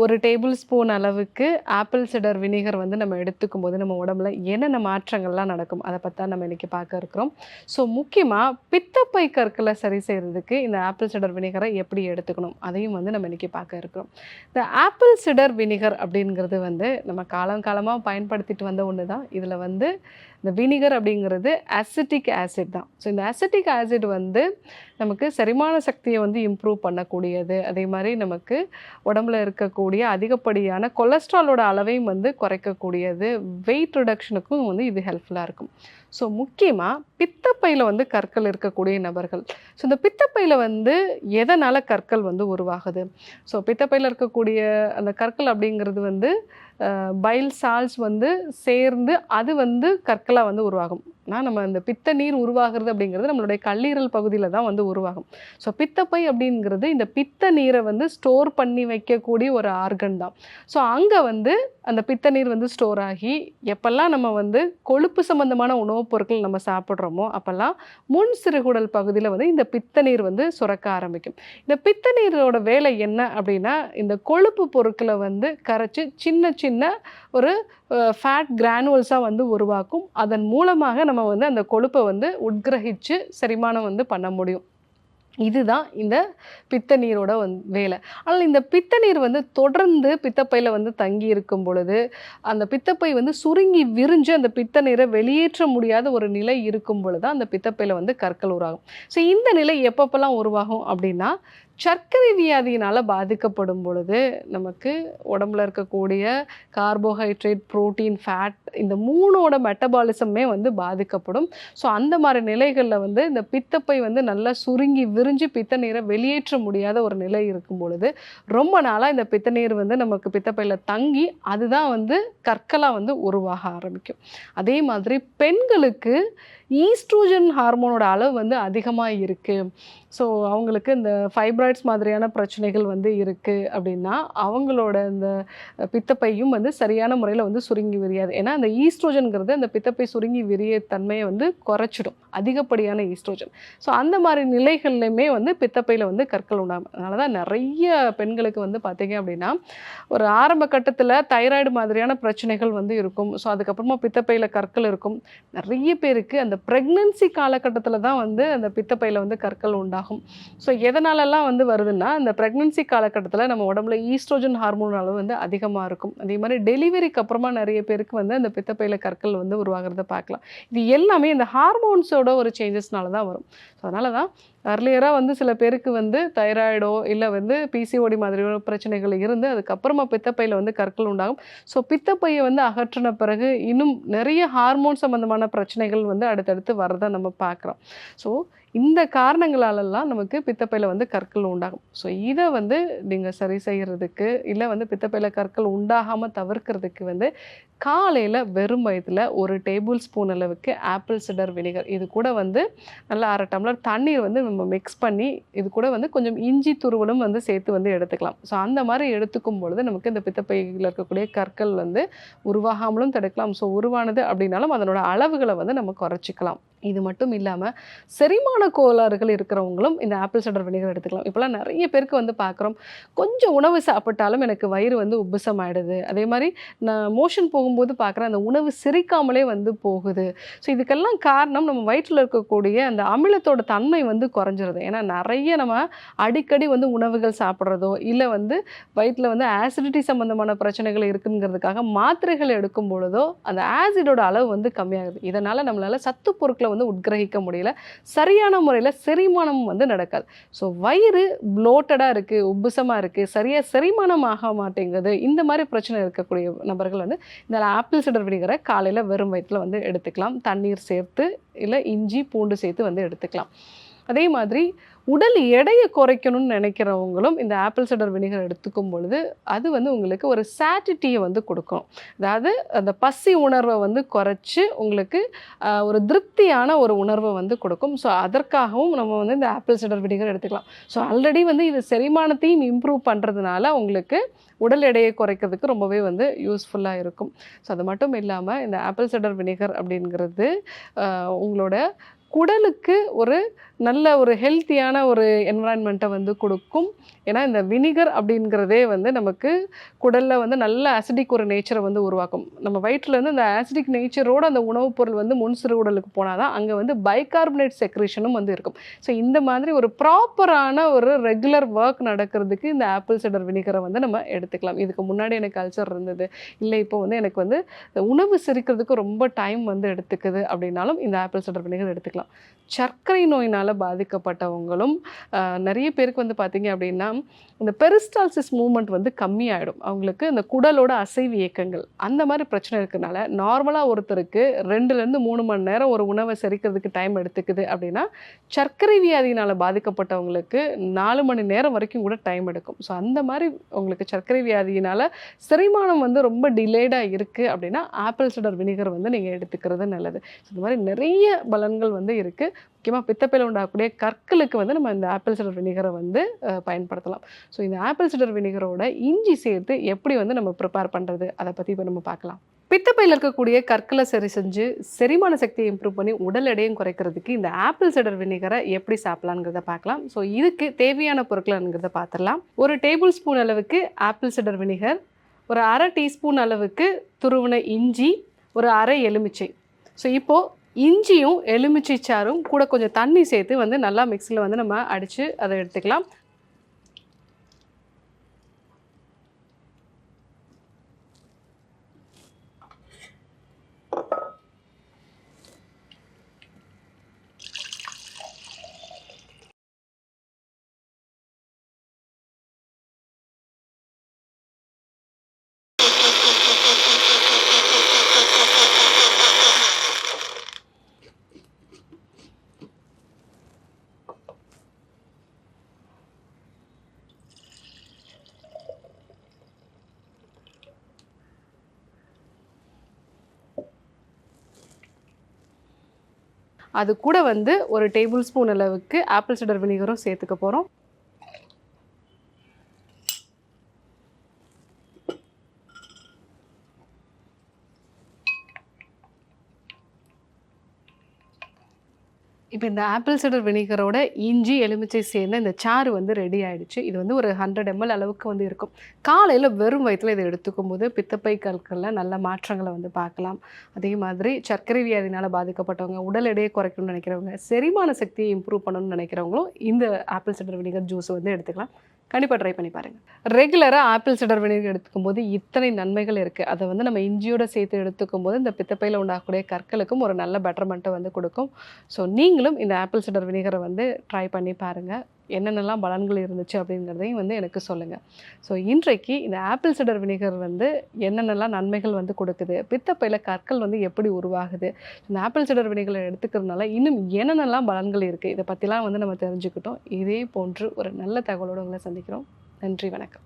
ஒரு tablespoon அளவுக்கு apple cider vinegar வந்து நம்ம எடுத்துக்கும் போது நம்ம உடம்புல என்னென்ன மாற்றங்கள்லாம் நடக்கும் அதை பற்றி நம்ம இன்றைக்கி பார்க்க இருக்கிறோம். ஸோ முக்கியமாக பித்தப்பை கற்களை சரி செய்கிறதுக்கு இந்த ஆப்பிள் சிடர் வினிகரை எப்படி எடுத்துக்கணும் அதையும் வந்து நம்ம இன்றைக்கி பார்க்க இருக்கிறோம். இந்த ஆப்பிள் சிடர் வினிகர் அப்படிங்கிறது வந்து நம்ம காலம் காலமாக பயன்படுத்திட்டு வந்த ஒன்று தான் இதில் வந்து இந்த வினிகர் அப்படிங்கிறது அசிட்டிக் ஆசிட் தான். ஸோ இந்த அசிட்டிக் ஆசிட் வந்து நமக்கு செரிமான சக்தியை வந்து இம்ப்ரூவ் பண்ணக்கூடியது. அதே மாதிரி நமக்கு உடம்புல இருக்கக்கூடிய அதிகப்படியான கொலஸ்ட்ராலோட அளவையும் வந்து குறைக்கக்கூடியது. வெயிட் ரிடக்ஷனுக்கும் வந்து இது ஹெல்ப்ஃபுல்லாக இருக்கும். ஸோ முக்கியமாக பித்தப்பையில் வந்து கற்கள் இருக்கக்கூடிய நபர்கள். ஸோ இந்த பித்தப்பையில் வந்து எதனால் கற்கள் வந்து உருவாகுது? ஸோ பித்தப்பையில் இருக்கக்கூடிய அந்த கற்கள் அப்படிங்கிறது வந்து பைல் சால்ஸ் வந்து சேர்ந்து அது வந்து கற்களாக வந்து உருவாகும். ஆனால் நம்ம இந்த பித்த நீர் உருவாகிறது அப்படிங்கிறது நம்மளுடைய கல்லீரல் பகுதியில் தான் வந்து உருவாகும். ஸோ பித்தப்பை அப்படிங்கிறது இந்த பித்த நீரை வந்து ஸ்டோர் பண்ணி வைக்கக்கூடிய ஒரு ஆர்கன் தான். ஸோ அங்கே வந்து அந்த பித்த நீர் வந்து ஸ்டோர் ஆகி எப்பெல்லாம் நம்ம வந்து கொழுப்பு சம்பந்தமான உணவுப் பொருட்கள் நம்ம சாப்பிட்றோமோ அப்போல்லாம் முன் சிறுகுடல் பகுதியில் வந்து இந்த பித்த நீர் வந்து சுரக்க ஆரம்பிக்கும். இந்த பித்த நீரோட வேலை என்ன அப்படின்னா இந்த கொழுப்பு பொருட்களை வந்து கரைச்சி சின்ன சின்ன ஒரு ஃபேட் கிரானுவல்ஸாக வந்து உருவாக்கும். அதன் மூலமாக நம்ம வந்து அந்த கொழுப்பை வந்து உட்கிரகிச்சு செரிமானம் வந்து பண்ண முடியும். இதுதான் இந்த பித்த நீரோட வந் வேலை. ஆனால் இந்த பித்த நீர் வந்து தொடர்ந்து பித்தப்பையில் வந்து தங்கி இருக்கும் பொழுது அந்த பித்தப்பை வந்து சுருங்கி விரிஞ்சு அந்த பித்த நீரை வெளியேற்ற முடியாத ஒரு நிலை இருக்கும் பொழுது அந்த பித்தப்பையில் வந்து கற்கள் உருவாகும். ஸோ இந்த நிலை எப்பப்பெல்லாம் உருவாகும் அப்படின்னா சர்க்கரை வியாதியினால் பாதிக்கப்படும் பொழுது நமக்கு உடம்புல இருக்கக்கூடிய கார்போஹைட்ரேட் புரோட்டீன் ஃபேட் இந்த மூணோட மெட்டபாலிசமே வந்து பாதிக்கப்படும். ஸோ அந்த மாதிரி நிலைகளில் வந்து இந்த பித்தப்பை வந்து நல்லா சுருங்கி விரிஞ்சு பித்த நீரை வெளியேற்ற முடியாத ஒரு நிலை இருக்கும் பொழுது ரொம்ப நாளாக இந்த பித்த நீர் வந்து நமக்கு பித்தப்பையில் தங்கி அதுதான் வந்து கற்களாக வந்து உருவாக ஆரம்பிக்கும். அதே மாதிரி பெண்களுக்கு ஈஸ்ட்ரோஜன் ஹார்மோனோட அளவு வந்து அதிகமாக இருக்குது ஸோ அவங்களுக்கு இந்த ஃபைப்ராய்ட்ஸ் மாதிரியான பிரச்சனைகள் வந்து இருக்குது அப்படின்னா அவங்களோட இந்த பித்தப்பையும் வந்து சரியான முறையில் வந்து சுருங்கி விரியாது. ஏன்னா அந்த ஈஸ்ட்ரோஜன்கிறது அந்த பித்தப்பை சுருங்கி விரிய தன்மையை வந்து குறைச்சிடும். அதிகப்படியான ஈஸ்ட்ரோஜன். ஸோ அந்த மாதிரி நிலைகள்லையுமே வந்து பித்தப்பையில் வந்து கற்கள் உண்டாகும். அதனால தான் நிறைய பெண்களுக்கு வந்து பார்த்தீங்க அப்படின்னா ஒரு ஆரம்ப கட்டத்தில் தைராய்டு மாதிரியான பிரச்சனைகள் வந்து இருக்கும். ஸோ அதுக்கப்புறமா பித்தப்பையில் கற்கள் இருக்கும். நிறைய பேருக்கு அந்த ப்ரெக்னன்சி காலகட்டத்தில் தான் வந்து அந்த பித்தப்பையில் வந்து கற்கள் உண்டாகும். ஸோ எதனாலலாம் வந்து வருதுன்னா இந்த ப்ரெக்னன்சி காலகட்டத்தில் நம்ம உடம்புல ஈஸ்ட்ரோஜன் ஹார்மோன் அளவு வந்து அதிகமாக இருக்கும். அதே மாதிரி டெலிவரிக்கு அப்புறமா நிறைய பேருக்கு வந்து அந்த பித்தப்பையில் கற்கள் வந்து உருவாகிறத பார்க்கலாம். இது எல்லாமே இந்த ஹார்மோன்ஸோட ஒரு சேஞ்சஸ்னால தான் வரும். ஸோ அதனால தான் அர்லியராக வந்து சில பேருக்கு வந்து தைராய்டோ இல்லை வந்து பிசிஓடி மாதிரியான பிரச்சனைகள் இருந்து அதுக்கப்புறமா பித்தப்பையில் வந்து கற்கள் உண்டாகும். ஸோ பித்தப்பையை வந்து அகற்றின பிறகு இன்னும் நிறைய ஹார்மோன் சம்மந்தமான பிரச்சனைகள் வந்து அடுத்தடுத்து வரதை நம்ம பார்க்குறோம். ஸோ இந்த காரணங்களாலெல்லாம் நமக்கு பித்தப்பையில் வந்து கற்கள் உண்டாகும். ஸோ இதை வந்து நீங்கள் சரி செய்கிறதுக்கு இல்லை வந்து பித்தப்பையில் கற்கள் உண்டாகாமல் தவிர்க்கிறதுக்கு வந்து காலையில் வெறும் வயதில் ஒரு டேபிள் ஸ்பூன் அளவுக்கு ஆப்பிள் சிடர் வினிகர். இது கூட வந்து நல்லா அரை டம்ளர் தண்ணீர் வந்து நம்ம மிக்ஸ் பண்ணி இது கூட வந்து கொஞ்சம் இஞ்சி துருவலும் வந்து சேர்த்து வந்து எடுத்துக்கலாம். ஸோ அந்த மாதிரி எடுத்துக்கும் பொழுது நமக்கு இந்த பித்தப்பையில் இருக்கக்கூடிய கற்கள் வந்து உருவாகாமலும் தடுக்கலாம். ஸோ உருவானது அப்படின்னாலும் அதனோட அளவுகளை வந்து நம்ம குறைச்சிக்கலாம். இது மட்டும் இல்லாமல் செரிமான கோளாறுகள் இருக்கிறவங்களும் இந்த ஆப்பிள் சைடர் வினிகர் எடுத்துக்கலாம். இப்போலாம் நிறைய பேருக்கு வந்து பார்க்குறோம். கொஞ்சம் உணவு சாப்பிட்டாலும் எனக்கு வயிறு வந்து உப்புசம் ஆயிடுது அதே மாதிரி நான் மோஷன் போகும்போது பார்க்குறேன் அந்த உணவு சிரிக்காமலே வந்து போகுது. ஸோ இதுக்கெல்லாம் காரணம் நம்ம வயிற்றில் இருக்கக்கூடிய அந்த அமிலத்தோட தன்மை வந்து குறைஞ்சிருது. ஏன்னா நிறைய நம்ம அடிக்கடி வந்து உணவுகள் சாப்பிட்றதோ இல்லை வந்து வயிற்றில் வந்து ஆசிடிட்டி சம்மந்தமான பிரச்சனைகள் இருக்குங்கிறதுக்காக மாத்திரைகள் எடுக்கும் பொழுதோ அந்த ஆசிடோட அளவு வந்து கம்மியாகுது. இதனால் நம்மளால் சத்து பொருட்களை வந்து உட்கிரகிக்க முடியல. சரியான முறையில் செரிமானம் வந்து நடக்காது. ஸோ வயிறு ப்ளோட்டடாக இருக்குது உப்புசமாக இருக்குது சரியாக செரிமானம் ஆக மாட்டேங்குது. இந்த மாதிரி பிரச்சனை இருக்கக்கூடிய நபர்கள் வந்து இந்த ஆப்பிள் சிடர் வினிகரை காலையில் வெறும் வயிற்றில் வந்து எடுத்துக்கலாம். தண்ணீர் சேர்த்து இல்லை இஞ்சி பூண்டு சேர்த்து வந்து எடுத்துக்கலாம். அதே மாதிரி உடல் எடையை குறைக்கணும்னு நினைக்கிறவங்களும் இந்த ஆப்பிள் சடர் வினிகர் எடுத்துக்கும் பொழுது அது வந்து உங்களுக்கு ஒரு சாட்டிட்டியை வந்து கொடுக்கும். அதாவது அந்த பசி உணர்வை வந்து குறைச்சி உங்களுக்கு ஒரு திருப்தியான ஒரு உணர்வை வந்து கொடுக்கும். ஸோ அதற்காகவும் நம்ம வந்து இந்த ஆப்பிள் சிடர் வினிகர் எடுத்துக்கலாம். ஸோ ஆல்ரெடி வந்து இது செரிமானத்தையும் இம்ப்ரூவ் பண்ணுறதுனால உங்களுக்கு உடல் எடையை குறைக்கிறதுக்கு ரொம்பவே வந்து யூஸ்ஃபுல்லாக இருக்கும். ஸோ அது மட்டும் இல்லாமல் இந்த ஆப்பிள் சடர் வினிகர் அப்படிங்கிறது உங்களோட குடலுக்கு ஒரு நல்ல ஒரு ஹெல்த்தியான ஒரு என்வரான்மெண்ட்டை வந்து கொடுக்கும். ஏன்னா இந்த வினிகர் அப்படிங்கிறதே வந்து நமக்கு குடலில் வந்து நல்ல ஆசிடிக் ஒரு நேச்சரை வந்து உருவாக்கும். நம்ம வயிற்றுலருந்து அந்த ஆசிடிக் நேச்சரோட அந்த உணவுப் பொருள் வந்து முன் சிறுகுடலுக்கு போனால் தான் அங்கே வந்து பைகார்பனேட் செக்ரேஷனும் வந்து இருக்கும். ஸோ இந்த மாதிரி ஒரு ப்ராப்பரான ஒரு ரெகுலர் ஒர்க் நடக்கிறதுக்கு இந்த ஆப்பிள் சிடர் வினிகரை வந்து நம்ம எடுத்துக்கலாம். இதுக்கு முன்னாடி எனக்கு கல்ச்சர் இருந்தது. இல்லை இப்போ வந்து எனக்கு வந்து இந்த உணவு செரிக்கிறதுக்கு ரொம்ப டைம் வந்து எடுத்துக்குது அப்படின்னாலும் இந்த ஆப்பிள் சிடர் வினிகர் எடுத்துக்கலாம். சர்க்கரை நோயினால் பாதிக்கப்பட்டவங்களும் நிறைய பேருக்கு வந்து பார்த்தீங்க அப்படின்னா இந்த பெரிஸ்டால்சிஸ் மூமெண்ட் வந்து கம்மியாயிடும். அவங்களுக்கு இந்த குடலோட அசைவு இயக்கங்கள் அந்த மாதிரி பிரச்சனை இருக்கிறதுனால நார்மலாக ஒருத்தருக்கு ரெண்டுலேருந்து மூணு மணி நேரம் ஒரு உணவை செரிக்கிறதுக்கு டைம் எடுத்துக்குது அப்படின்னா சர்க்கரை வியாதியினால் பாதிக்கப்பட்டவங்களுக்கு நாலு மணி நேரம் வரைக்கும் கூட டைம் எடுக்கும். ஸோ அந்த மாதிரி உங்களுக்கு சர்க்கரை வியாதியினால் செரிமானம் வந்து ரொம்ப டிலேடாக இருக்குது அப்படின்னா ஆப்பிள் சிடர் வினிகர் வந்து நீங்கள் எடுத்துக்கிறது நல்லது. ஸோ இந்த மாதிரி நிறைய பலன்கள் வந்து இருக்குது முக்கியமாக பித்தப்பையில் உண்டாகக்கூடிய கற்களுக்கு வந்து நம்ம இந்த ஆப்பிள் சிடர் வினிகரை வந்து பயன்படுத்தலாம். ஸோ இந்த ஆப்பிள் சிடர் வினிகரோட இஞ்சி சேர்த்து எப்படி வந்து நம்ம ப்ரிப்பேர் பண்ணுறது அதை பற்றி இப்போ நம்ம பார்க்கலாம். பித்தப்பையில் இருக்கக்கூடிய கற்களை சரி செஞ்சு செரிமான சக்தியை இம்ப்ரூவ் பண்ணி உடல் எடையும் குறைக்கிறதுக்கு இந்த ஆப்பிள் சிடர் வினிகரை எப்படி சாப்பிட்லாங்கிறத பார்க்கலாம். ஸோ இதுக்கு தேவையான பொருட்கள்ங்கிறத பார்த்துடலாம். ஒரு டேபிள் ஸ்பூன் அளவுக்கு ஆப்பிள் சிடர் வினிகர் ஒரு அரை டீஸ்பூன் அளவுக்கு துருவின இஞ்சி ஒரு அரை எலுமிச்சை. ஸோ இப்போது இஞ்சியும் எலுமிச்சை சாறும் கூட கொஞ்சம் தண்ணி சேர்த்து வந்து நல்லா மிக்ஸியில் வந்து நம்ம அடித்து அதை எடுத்துக்கலாம். அது கூட வந்து ஒரு டேபிள் ஸ்பூன் அளவுக்கு ஆப்பிள் சிடர் வினிகரும் சேர்த்துக்க போகிறோம் இப்போ இந்த ஆப்பிள் சிடர் வினிகரோட இஞ்சி எலுமிச்சை சேர்ந்த இந்த சாறு வந்து ரெடி ஆயிடுச்சு. இது வந்து ஒரு ஹண்ட்ரட் எம்எல் அளவுக்கு வந்து இருக்கும். காலையில் வெறும் வயிற்றில் இதை எடுத்துக்கும் போது பித்தப்பை கற்களில் நல்ல மாற்றங்களை வந்து பார்க்கலாம். அதே மாதிரி சர்க்கரை வியாதினால் பாதிக்கப்பட்டவங்க உடல் எடையை குறைக்கணும்னு நினைக்கிறவங்க செரிமான சக்தியை இம்ப்ரூவ் பண்ணணும்னு நினைக்கிறவங்களும் இந்த ஆப்பிள் சிடர் வினிகர் ஜூஸ் வந்து எடுத்துக்கலாம். கண்டிப்பாக ட்ரை பண்ணி பாருங்கள் ரெகுலராக ஆப்பிள் சிடர் வினிகர் எடுத்துக்கும் போது இத்தனை நன்மைகள் இருக்குது அதை வந்து நம்ம இஞ்சியோட சேர்த்து எடுத்துக்கும் போது இந்த பித்தப்பையில் உண்டாகக்கூடிய கற்களுக்கும் ஒரு நல்ல பெட்டர்மெண்ட்டை வந்து கொடுக்கும். ஸோ நீங்களும் இந்த ஆப்பிள் சிடர் வினிகரை வந்து ட்ரை பண்ணி பாருங்கள் என்னென்னலாம் பலன்கள் இருந்துச்சு அப்படிங்கிறதையும் வந்து எனக்கு சொல்லுங்கள் ஸோ இன்றைக்கு இந்த ஆப்பிள் சிடர் வினிகர் வந்து என்னென்னலாம் நன்மைகள் வந்து கொடுக்குது? பித்தப்பையில் கற்கள் வந்து எப்படி உருவாகுது? இந்த ஆப்பிள் சிடர் வினிகரை எடுத்துக்கிறதுனால இன்னும் என்னென்னலாம் பலன்கள் இருக்குது இதை பற்றிலாம் வந்து நம்ம தெரிஞ்சுக்கிட்டோம். இதே போன்று ஒரு நல்ல தகவலோடு உங்களை சந்திக்கிறோம். நன்றி வணக்கம்.